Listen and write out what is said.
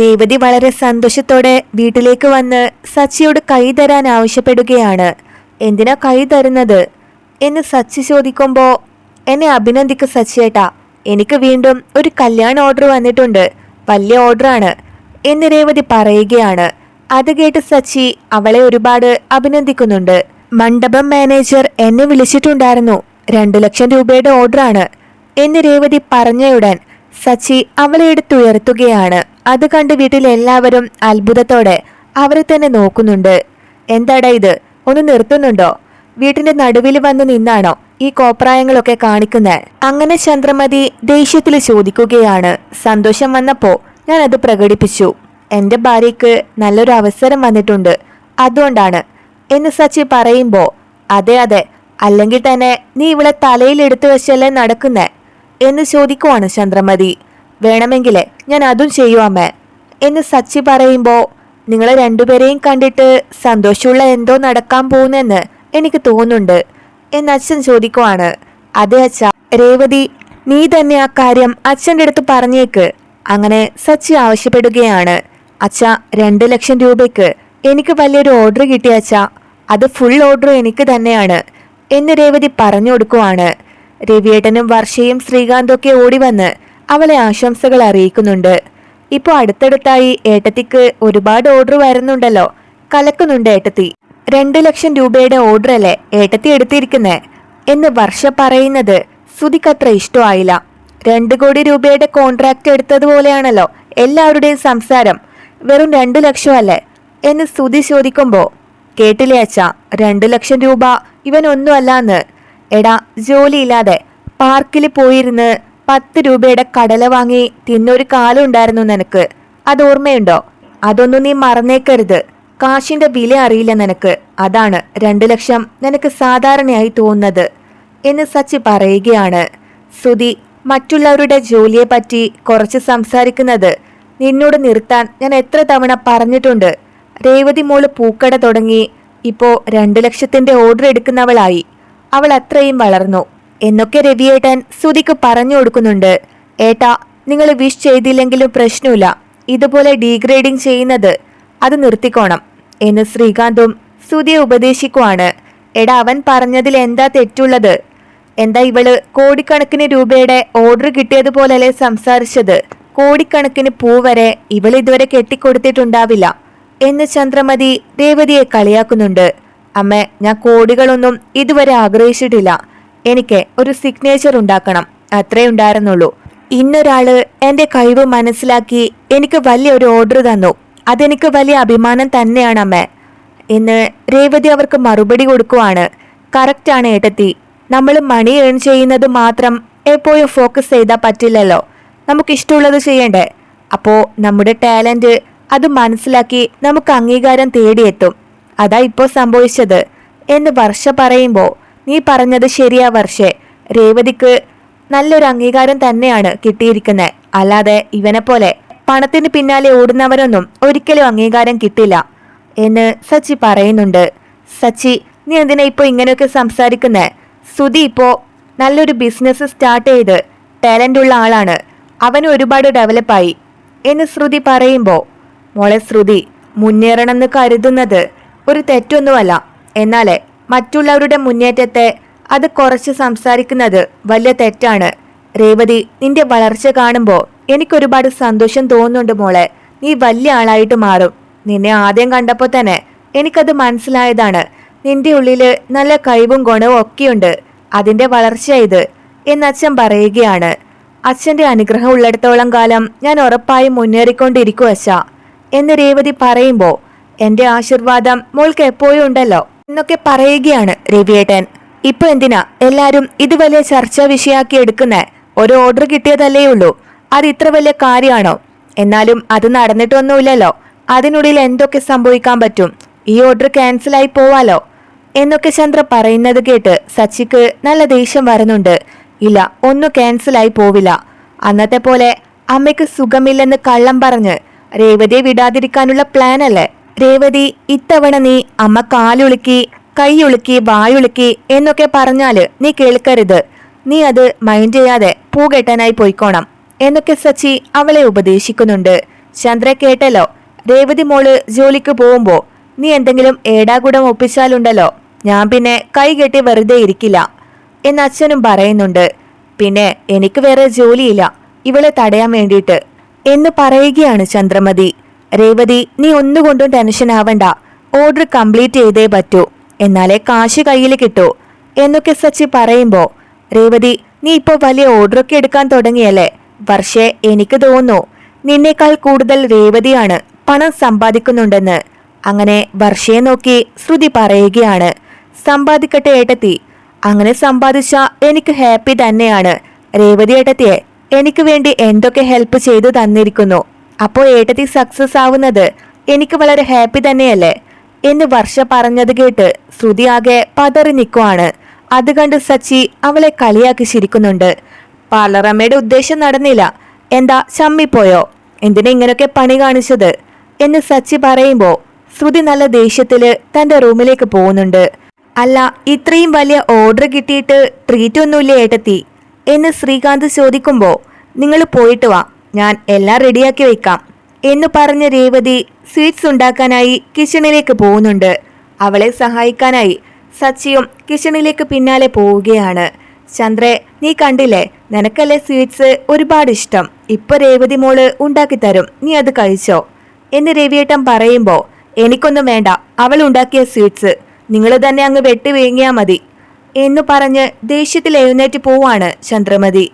രേവതി വളരെ സന്തോഷത്തോടെ വീട്ടിലേക്ക് വന്ന് സച്ചിയോട് കൈ തരാൻ ആവശ്യപ്പെടുകയാണ്. എന്തിനാ കൈ തരുന്നത്? എന്ന് സച്ചി ചോദിക്കുമ്പോൾ എന്നെ അഭിനന്ദിക്കു സച്ചിയേട്ടാ. എനിക്ക് വീണ്ടും ഒരു കല്യാണ ഓർഡർ വന്നിട്ടുണ്ട്. വലിയ ഓർഡറാണ് എന്ന് രേവതി പറയുകയാണ്. അത് കേട്ട് സച്ചി അവളെ ഒരുപാട് അഭിനന്ദിക്കുന്നുണ്ട്. മണ്ഡപം മാനേജർ എന്നെ വിളിച്ചിട്ടുണ്ടായിരുന്നു. രണ്ടു ലക്ഷം രൂപയുടെ ഓർഡറാണ് എന്ന് രേവതി പറഞ്ഞയുടൻ സച്ചി അവളെ എടുത്തുയർത്തുകയാണ് അത് കണ്ട് വീട്ടിലെല്ലാവരും അത്ഭുതത്തോടെ അവരെ തന്നെ നോക്കുന്നുണ്ട്. എന്താടാ ഇത്? ഒന്ന് നിർത്തുന്നുണ്ടോ? വീട്ടിന്റെ നടുവിൽ വന്ന് നിന്നാണോ ഈ കോപ്രായങ്ങളൊക്കെ കാണിക്കുന്നത്? അങ്ങനെ ചന്ദ്രമതി ദേഷ്യത്തിൽ ചോദിക്കുകയാണ്. സന്തോഷം വന്നപ്പോ ഞാൻ അത് പ്രകടിപ്പിച്ചു. എന്റെ ഭാര്യയ്ക്ക് നല്ലൊരു അവസരം വന്നിട്ടുണ്ട്. അതുകൊണ്ടാണ്. എന്ന് സച്ചി പറയുമ്പോ അതെ അതെ അല്ലെങ്കിൽ തന്നെ നീ ഇവളെ തലയിൽ എടുത്തു വെച്ചല്ലേ നടക്കുന്നേ? എന്ന് ചോദിക്കുവാണ് ചന്ദ്രമതി. വേണമെങ്കിലേ ഞാൻ അതും ചെയ്യുവാമേ എന്ന് സച്ചി പറയുമ്പോൾ നിങ്ങളെ രണ്ടുപേരെയും കണ്ടിട്ട് സന്തോഷമുള്ള എന്തോ നടക്കാൻ പോകുന്നെന്ന് എനിക്ക് തോന്നുന്നുണ്ട് എന്ന് അച്ഛൻ ചോദിക്കുവാണ്. അതെ അച്ഛ. രേവതി നീ തന്നെ ആ കാര്യം അച്ഛന്റെ അടുത്ത് പറഞ്ഞേക്ക്. അങ്ങനെ സച്ചി ആവശ്യപ്പെടുകയാണ്. അച്ഛ രണ്ട് ലക്ഷം രൂപയ്ക്ക് എനിക്ക് വലിയൊരു ഓർഡർ കിട്ടിയ അച്ഛ. അത് ഫുൾ ഓർഡർ എനിക്ക് തന്നെയാണ് എന്ന് രേവതി പറഞ്ഞു കൊടുക്കുവാണ്. രവിയേട്ടനും വർഷയും ശ്രീകാന്തൊക്കെ ഓടി വന്ന് അവളെ ആശംസകൾ അറിയിക്കുന്നുണ്ട്. ഇപ്പൊ അടുത്തടുത്തായി ഏട്ടത്തിക്ക് ഒരുപാട് ഓർഡർ വരുന്നുണ്ടല്ലോ. കലക്കുന്നുണ്ട് ഏട്ടത്തി. രണ്ടു ലക്ഷം രൂപയുടെ ഓർഡർ അല്ലേ ഏട്ടത്തി എടുത്തിരിക്കുന്നേ? എന്ന് വർഷ പറയുന്നത് സുധിക്കത്ര ഇഷ്ടമായില്ല. രണ്ടു കോടി രൂപയുടെ കോൺട്രാക്ട് എടുത്തതുപോലെയാണല്ലോ എല്ലാവരുടെയും സംസാരം. വെറും രണ്ടു ലക്ഷം അല്ലേ എന്ന് സ്തുതി ചോദിക്കുമ്പോ കേട്ടില്ലേ അച്ഛ രണ്ടു ലക്ഷം രൂപ ഇവൻ ഒന്നുമല്ലാന്ന് എടാ ജോലിയില്ലാതെ പാർക്കിൽ പോയിരുന്ന് പത്ത് രൂപയുടെ കടല വാങ്ങി തിന്നൊരു കാലം ഉണ്ടായിരുന്നു നിനക്ക്. അത് ഓർമ്മയുണ്ടോ? അതൊന്നും നീ മറന്നേക്കരുത്. കാശിന്റെ വില അറിയില്ല നിനക്ക്. അതാണ് രണ്ടു ലക്ഷം നിനക്ക് സാധാരണയായി തോന്നുന്നത് എന്ന് സച്ചി പറയുകയാണ്. സുധി മറ്റുള്ളവരുടെ ജോലിയെ പറ്റി കുറച്ച് സംസാരിക്കുന്നത് നിന്നോട് നിർത്താൻ ഞാൻ എത്ര തവണ പറഞ്ഞിട്ടുണ്ട്. രേവതി മോൾ പൂക്കട തുടങ്ങി. ഇപ്പോ രണ്ടു ലക്ഷത്തിന്റെ ഓർഡർ എടുക്കുന്നവളായി. അവൾ അത്രയും വളർന്നു. എന്നൊക്കെ രവിയേട്ടൻ സുധിക്ക് പറഞ്ഞു കൊടുക്കുന്നുണ്ട്. ഏട്ടാ നിങ്ങൾ വിഷ് ചെയ്തില്ലെങ്കിലും പ്രശ്നമില്ല. ഇതുപോലെ ഡീഗ്രേഡിംഗ് ചെയ്യുന്നത് അത് നിർത്തിക്കോണം എന്ന് ശ്രീകാന്തും സുധിയെ ഉപദേശിക്കുവാണ്. എടാ അവൻ പറഞ്ഞതിൽ എന്താ തെറ്റുള്ളത്? എന്താ ഇവൾ കോടിക്കണക്കിന് രൂപയുടെ ഓർഡർ കിട്ടിയതുപോലല്ലേ സംസാരിച്ചത്? കോടിക്കണക്കിന് പൂ വരെ ഇവൾ ഇതുവരെ കെട്ടിക്കൊടുത്തിട്ടുണ്ടാവില്ല എന്ന് ചന്ദ്രമതി രേവതിയെ കളിയാക്കുന്നുണ്ട്. അമ്മ ഞാൻ കോടികളൊന്നും ഇതുവരെ ആഗ്രഹിച്ചിട്ടില്ല. എനിക്ക് ഒരു സിഗ്നേച്ചർ ഉണ്ടാക്കണം. അത്രേ ഉണ്ടായിരുന്നുള്ളൂ. ഇന്നൊരാൾ എന്റെ കഴിവ് മനസ്സിലാക്കി എനിക്ക് വലിയ ഒരു ഓർഡർ തന്നു. അതെനിക്ക് വലിയ അഭിമാനം തന്നെയാണ് അമ്മ. എന്ന് രേവതി അവർക്ക് മറുപടി കൊടുക്കുവാണ്. കറക്റ്റാണ് ഏട്ടത്തി. നമ്മൾ മണി ഏൺ ചെയ്യുന്നത് മാത്രം എപ്പോഴും ഫോക്കസ് ചെയ്താൽ പറ്റില്ലല്ലോ. നമുക്ക് ഇഷ്ടമുള്ളത് ചെയ്യണ്ടേ? അപ്പോൾ നമ്മുടെ ടാലന്റ് അത് മനസ്സിലാക്കി നമുക്ക് അംഗീകാരം തേടിയെത്തും. അതാ ഇപ്പോൾ സംഭവിച്ചത് എന്ന് വർഷ പറയുമ്പോൾ നീ പറഞ്ഞത് ശരിയാ വർഷേ. രേവതിക്ക് നല്ലൊരു അംഗീകാരം തന്നെയാണ് കിട്ടിയിരിക്കുന്നത് അല്ലാതെ ഇവനെ പോലെ പണത്തിന് പിന്നാലെ ഓടുന്നവരൊന്നും ഒരിക്കലും അംഗീകാരം കിട്ടില്ല എന്ന് സച്ചി പറയുന്നുണ്ട്. സച്ചി നീ എന്തിനാ ഇപ്പോൾ ഇങ്ങനെയൊക്കെ സംസാരിക്കുന്നേ? സുധി ഇപ്പോ നല്ലൊരു ബിസിനസ് സ്റ്റാർട്ട് ചെയ്ത് ടാലന്റ് ഉള്ള ആളാണ്. അവന് ഒരുപാട് ഡെവലപ്പായി എന്ന് ശ്രുതി പറയുമ്പോൾ മോളെ ശ്രുതി മുന്നേറണമെന്ന് കരുതുന്നത് ഒരു തെറ്റൊന്നുമല്ല. എന്നാൽ മറ്റുള്ളവരുടെ മുന്നേറ്റത്തെ അത് കുറച്ച് സംസാരിക്കുന്നത് വലിയ തെറ്റാണ്. രേവതി നിന്റെ വളർച്ച കാണുമ്പോൾ എനിക്കൊരുപാട് സന്തോഷം തോന്നുന്നുണ്ട് മോളെ. നീ വലിയ ആളായിട്ട് മാറും. നിന്നെ ആദ്യം കണ്ടപ്പോൾ തന്നെ എനിക്കത് മനസ്സിലായതാണ്. നിന്റെ ഉള്ളിൽ നല്ല കഴിവും ഗുണവും ഒക്കെയുണ്ട്. അതിന്റെ വളർച്ച ഇത് എന്നച്ഛൻ പറയുകയാണ്. അച്ഛന്റെ അനുഗ്രഹം ഉള്ളിടത്തോളം കാലം ഞാൻ ഉറപ്പായും മുന്നേറിക്കൊണ്ടിരിക്കും അച്ഛ എന്ന് രേവതി പറയുമ്പോ എന്റെ ആശീർവാദം മോൾക്ക് എപ്പോഴും ഉണ്ടല്ലോ എന്നൊക്കെ പറയുകയാണ് രവിയേട്ടൻ. ഇപ്പൊ എന്തിനാ എല്ലാരും ഇത് വലിയ ചർച്ചാ വിഷയാക്കി എടുക്കുന്ന? ഒരു ഓർഡർ കിട്ടിയതല്ലേ ഉള്ളൂ. അത് ഇത്ര വലിയ കാര്യമാണോ? എന്നാലും അത് നടന്നിട്ടൊന്നുമില്ലല്ലോ. അതിനുള്ളിൽ എന്തൊക്കെ സംഭവിക്കാൻ പറ്റും? ഈ ഓർഡർ ക്യാൻസലായി പോവാലോ? എന്നൊക്കെ ചന്ദ്ര പറയുന്നത് കേട്ട് സച്ചിക്ക് നല്ല ദേഷ്യം വരുന്നുണ്ട്. ഇല്ല ഒന്നും ക്യാൻസലായി പോവില്ല. അന്നത്തെ പോലെ അമ്മയ്ക്ക് സുഖമില്ലെന്ന് കള്ളം പറഞ്ഞ് രേവതിയെ വിടാതിരിക്കാനുള്ള പ്ലാൻ അല്ലേ? രേവതി ഇത്തവണ നീ അമ്മ കാലുളുക്കി കൈയുളുക്കി വായുളുക്കി എന്നൊക്കെ പറഞ്ഞാൽ നീ കേൾക്കരുത്. നീ അത് മൈൻഡ് ചെയ്യാതെ പൂകെട്ടനായി പോയിക്കോണം. എന്നൊക്കെ സച്ചി അവളെ ഉപദേശിക്കുന്നുണ്ട്. ചന്ദ്ര കേട്ടല്ലോ രേവതി മോൾ ജോലിക്ക് പോകുമ്പോ നീ എന്തെങ്കിലും ഏടാകൂടം ഒപ്പിച്ചാലുണ്ടല്ലോ ഞാൻ പിന്നെ കൈ കെട്ടി വെറുതെ ഇരിക്കില്ല എന്ന് അച്ഛനും പറയുന്നുണ്ട്. പിന്നെ എനിക്ക് വേറെ ജോലിയില്ല ഇവളെ തടയാൻ വേണ്ടിയിട്ട് എന്ന് പറയുകയാണ് ചന്ദ്രമതി. രേവതി നീ ഒന്നുകൊണ്ടും ടെൻഷൻ ആവണ്ട. ഓർഡർ കംപ്ലീറ്റ് ചെയ്തേ പറ്റൂ. എന്നാലേ കാശ് കയ്യിൽ കിട്ടൂ. എന്നൊക്കെ സച്ചി പറയുമ്പോ രേവതി നീ ഇപ്പോൾ വലിയ ഓർഡറൊക്കെ എടുക്കാൻ തുടങ്ങിയല്ലേ? വർഷേ എനിക്ക് തോന്നുന്നു നിന്നേക്കാൾ കൂടുതൽ രേവതിയാണ് പണം സമ്പാദിക്കുന്നുണ്ടെന്ന്. അങ്ങനെ വർഷയെ നോക്കി ശ്രുതി പറയുകയാണ് സമ്പാദിക്കട്ടെ ഏട്ടത്തി. അങ്ങനെ സമ്പാദിച്ച എനിക്ക് ഹാപ്പി തന്നെയാണ്. രേവതി ഏട്ടത്തിയെ എനിക്ക് വേണ്ടി എന്തൊക്കെ ഹെൽപ്പ് ചെയ്തു തന്നിരിക്കുന്നു. അപ്പോ ഏട്ടത്തി സക്സസ് ആവുന്നത് എനിക്ക് വളരെ ഹാപ്പി തന്നെയല്ലേ? എന്ന് വർഷ പറഞ്ഞത് കേട്ട് ശ്രുതി ആകെ പതറി നിൽക്കുവാണ് അത് കണ്ട് സച്ചി അവളെ കളിയാക്കി ചിരിക്കുന്നുണ്ട്. പാർലറമ്മയുടെ ഉദ്ദേശം നടന്നില്ല. എന്താ ചമ്മിപ്പോയോ എന്തിനാ ഇങ്ങനൊക്കെ പണി കാണിച്ചത്? എന്ന് സച്ചി പറയുമ്പോൾ ശ്രുതി നല്ല ദേഷ്യത്തിൽ തന്റെ റൂമിലേക്ക് പോകുന്നുണ്ട്. അല്ല ഇത്രയും വലിയ ഓർഡർ കിട്ടിയിട്ട് ട്രീറ്റ് ഒന്നുമില്ല ഏട്ടത്തി? എന്ന് ശ്രീകാന്ത് ചോദിക്കുമ്പോൾ നിങ്ങൾ പോയിട്ട് വാ. ഞാൻ എല്ലാം റെഡിയാക്കി വെക്കാം എന്ന് പറഞ്ഞ രേവതി സ്വീറ്റ്സ് ഉണ്ടാക്കാനായി കിച്ചണിലേക്ക് പോകുന്നുണ്ട്. അവളെ സഹായിക്കാനായി സച്ചിയും കിച്ചണിലേക്ക് പിന്നാലെ പോവുകയാണ്. ചന്ദ്രെ നീ കണ്ടില്ലേ? നിനക്കല്ലേ സ്വീറ്റ്സ് ഒരുപാട് ഇഷ്ടം. ഇപ്പൊ രേവതി മോൾ ഉണ്ടാക്കി തരും. നീ അത് കഴിച്ചോ? എന്ന് രവിയേട്ടൻ പറയുമ്പോ എനിക്കൊന്നും വേണ്ട. അവൾ ഉണ്ടാക്കിയ സ്വീറ്റ്സ്. നിങ്ങൾ തന്നെ അങ്ങ് വെട്ടി വീങ്ങിയാ മതി. എന്നു പറഞ്ഞ് ദേഷ്യത്തിൽ എഴുന്നേറ്റ് പോവാണ് ചന്ദ്രമതി.